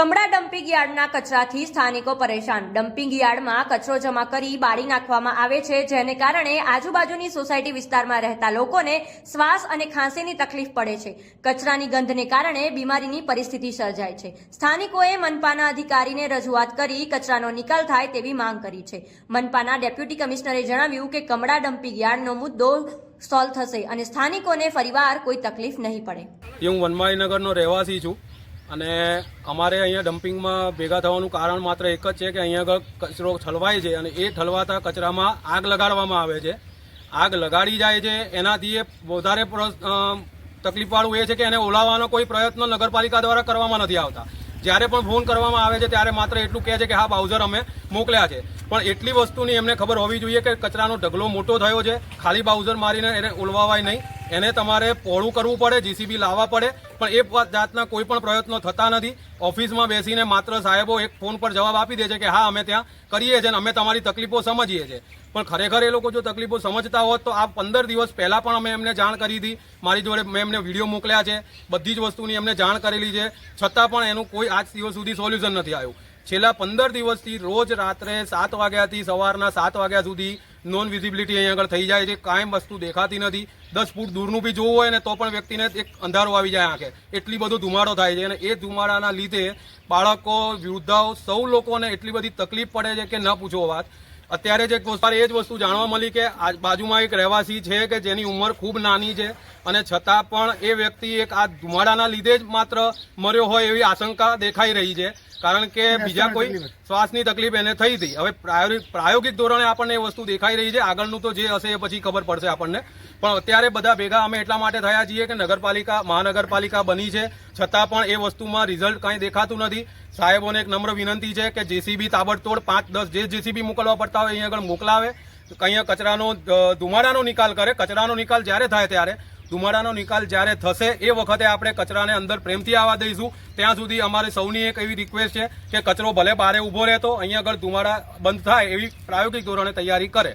કમળા dumping યાર્ડના કચરાથી સ્થાનિકો પરેશાન. ડમ્પિંગ યાર્ડમાં કચરો જમા કરી બાળી નાખવામાં આવે છે, જેને કારણે આજુબાજુની સોસાયટી વિસ્તારમાં રહેતા લોકોને શ્વાસ અને ખાંસીની તકલીફ પડે છે. કચરાની ગંધને કારણે બીમારીની પરિસ્થિતિ સર્જાય છે. સ્થાનિકોએ મનપાના અધિકારીને રજૂઆત કરી કચરાનો નિકાલ થાય તેવી માંગ કરી છે. મનપાના ડેપ્યુટી કમિશનરે જણાવ્યું કે કમળા ડમ્પિંગ યાર્ડનો મુદ્દો સોલ્વ થશે અને સ્થાનિકોને ફરીવાર કોઈ તકલીફ નહીં પડે. હું વનમાળીનગરનો રહેવાસી છું. અને અમારે અહીંયા ડમ્પિંગમાં ભેગા થવાનું કારણ માત્ર એક જ છે કે અહીંયા આગળ કચરો ઠલવાય છે અને એ ઠલવાતા કચરામાં આગ લગાડવામાં આવે છે. આગ લગાડી જાય છે, એનાથી એ વધારે તકલીફવાળું એ છે કે એને ઓલાવવાનો કોઈ પ્રયત્ન નગરપાલિકા દ્વારા કરવામાં નથી આવતા. જ્યારે પણ ફોન કરવામાં આવે છે, ત્યારે માત્ર એટલું કહે છે કે હા, બાઉઝર અમે મોકલ્યા છે. પણ એટલી વસ્તુની એમને ખબર હોવી જોઈએ કે કચરાનો ઢગલો મોટો થયો છે. ખાલી બાઉઝર મારીને એને ઓલવાવાય નહીં. એને તમારે પહોળું કરવું પડે જીસીબી લાવવા પડે, પણ એ જાતના કોઈ પણ પ્રયત્નો થતા નથી. ઓફિસમાં બેસીને માત્ર સાહેબો એક ફોન પર જવાબ આપી દે છે કે, હા, અમે ત્યાં કરીએ છીએ અને અમે તમારી તકલીફો સમજીએ છીએ. પણ ખરેખર એ લોકો જો તકલીફો સમજતા હોત તો આ પંદર દિવસ પહેલાં પણ અમે એમને જાણ કરી હતી. મારી જોડે મેં એમને વીડિયો મોકલ્યા છે. બધી જ વસ્તુની એમને જાણ કરેલી છે. છતાં પણ એનું કોઈ આજ દિવસ સુધી સોલ્યુશન નથી આવ્યું. છેલ્લા પંદર દિવસથી રોજ રાત્રે સાત વાગ્યાથી સવારના સાત વાગ્યા સુધી નોન વિઝિબિલિટી અહીંયા આગળ થઈ જાય છે, કાંઈ વસ્તુ દેખાતી નથી. દસ ફૂટ દૂરનું બી જોવું હોય ને તો પણ વ્યક્તિને એક અંધારો આવી જાય આંખે. એટલી બધો ધુમાડો થાય છે અને એ ધુમાડાના લીધે બાળકો, વૃદ્ધાઓ, સૌ લોકોને એટલી બધી તકલીફ પડે છે કે ન પૂછો વાત. અત્યારે જે વસ્તુ- એ જ વસ્તુ જાણવા મળી કે આ બાજુમાં એક રહેવાસી છે કે જેની ઉંમર ખૂબ નાની છે અને છતાં પણ એ વ્યક્તિ એક આ ધુમાડાના લીધે જ માત્ર મર્યો હોય એવી આશંકા દેખાઈ રહી છે. કારણ કે બીજા કોઈ શ્વાસની તકલીફ એને થઈ હતી. હવે પ્રાયોગિક પ્રાયોગિક ધોરણે આપણને એ વસ્તુ દેખાઈ રહી છે. આગળનું તો જે હશે એ પછી ખબર પડશે આપણને. પણ અત્યારે બધા ભેગા અમે એટલા માટે થયા છીએ કે નગરપાલિકા મહાનગરપાલિકા બની છે. છતાં પણ એ વસ્તુમાં રિઝલ્ટ કાંઈ દેખાતું નથી. સાહેબોને એક નમ્ર વિનંતી છે કે જેસીબી તાબડતોડ પાંચ દસ જે જેસીબી મોકલવા પડતા હોય અહીંયા આગળ મોકલાવે. અહીંયા કચરાનો ધુમાડાનો નિકાલ કરે. કચરાનો નિકાલ જ્યારે થાય ત્યારે ધુમાડાનો નિકાલ જ્યારે થશે, એ વખતે આપણે કચરાને અંદર પ્રેમથી આવવા દઈશું. ત્યાં સુધી અમારે સૌની એક એવી રિક્વેસ્ટ છે કે કચરો ભલે બારે ઊભો રહેતો, અહીંયા આગળ ધુમાડા બંધ થાય એવી પ્રાયોગિક ધોરણે તૈયારી કરે.